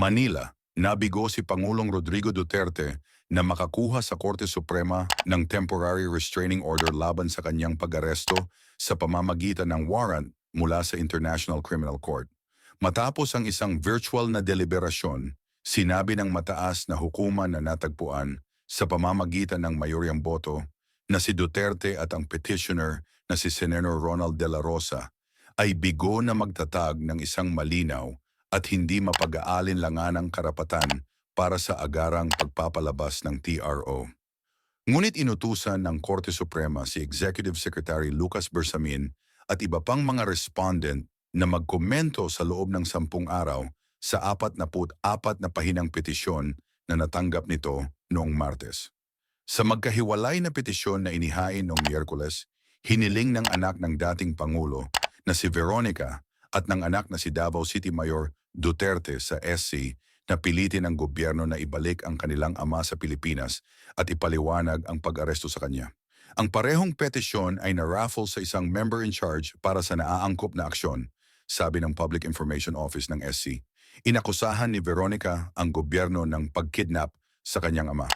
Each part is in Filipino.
Manila, nabigo si Pangulong Rodrigo Duterte na makakuha sa Korte Suprema ng temporary restraining order laban sa kanyang pag-aresto sa pamamagitan ng warrant mula sa International Criminal Court. Matapos ang isang virtual na deliberasyon, sinabi ng mataas na hukuman na natagpuan sa pamamagitan ng mayoryang boto na si Duterte at ang petitioner na si Senator Ronald De La Rosa ay bigo na magtatag ng isang malinaw at hindi mapag-aalinlanganang karapatan para sa agarang pagpapalabas ng TRO. Ngunit inutusan ng Korte Suprema si Executive Secretary Lucas Bersamin at iba pang mga respondent na magkomento sa loob ng sampung araw sa apat na put apat na pahinang petisyon na natanggap nito noong Martes. Sa magkahiwalay na petisyon na inihain noong Miyerkules, hiniling ng anak ng dating Pangulo na si Veronica at ng anak na si Davao City Mayor Duterte sa SC na pilitin ang gobyerno na ibalik ang kanilang ama sa Pilipinas at ipaliwanag ang pag-aresto sa kanya. Ang parehong petisyon ay na-raffle sa isang member in charge para sa naaangkop na aksyon, sabi ng Public Information Office ng SC. Inakusahan ni Veronica ang gobyerno ng pagkidnap sa kanyang ama.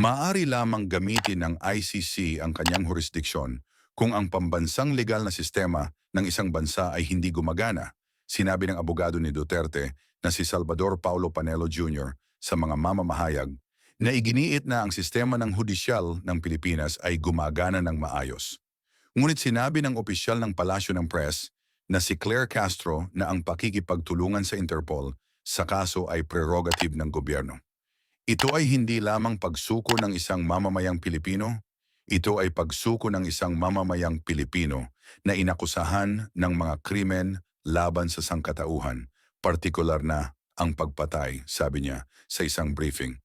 Maari lamang gamitin ng ICC ang kanyang jurisdiksyon kung ang pambansang legal na sistema ng isang bansa ay hindi gumagana, sinabi ng abogado ni Duterte na si Salvador Paulo Panelo Jr. sa mga mamamahayag na iginiit na ang sistema ng hudisyal ng Pilipinas ay gumagana ng maayos. Ngunit sinabi ng opisyal ng Palasyo ng Press na si Claire Castro na ang pakikipagtulungan sa Interpol sa kaso ay prerogative ng gobyerno. Ito ay hindi lamang pagsuko ng isang mamamayang Pilipino, ito ay pagsuko ng isang mamamayang Pilipino na inakusahan ng mga krimen laban sa sangkatauhan, partikular na ang pagpatay, sabi niya sa isang briefing.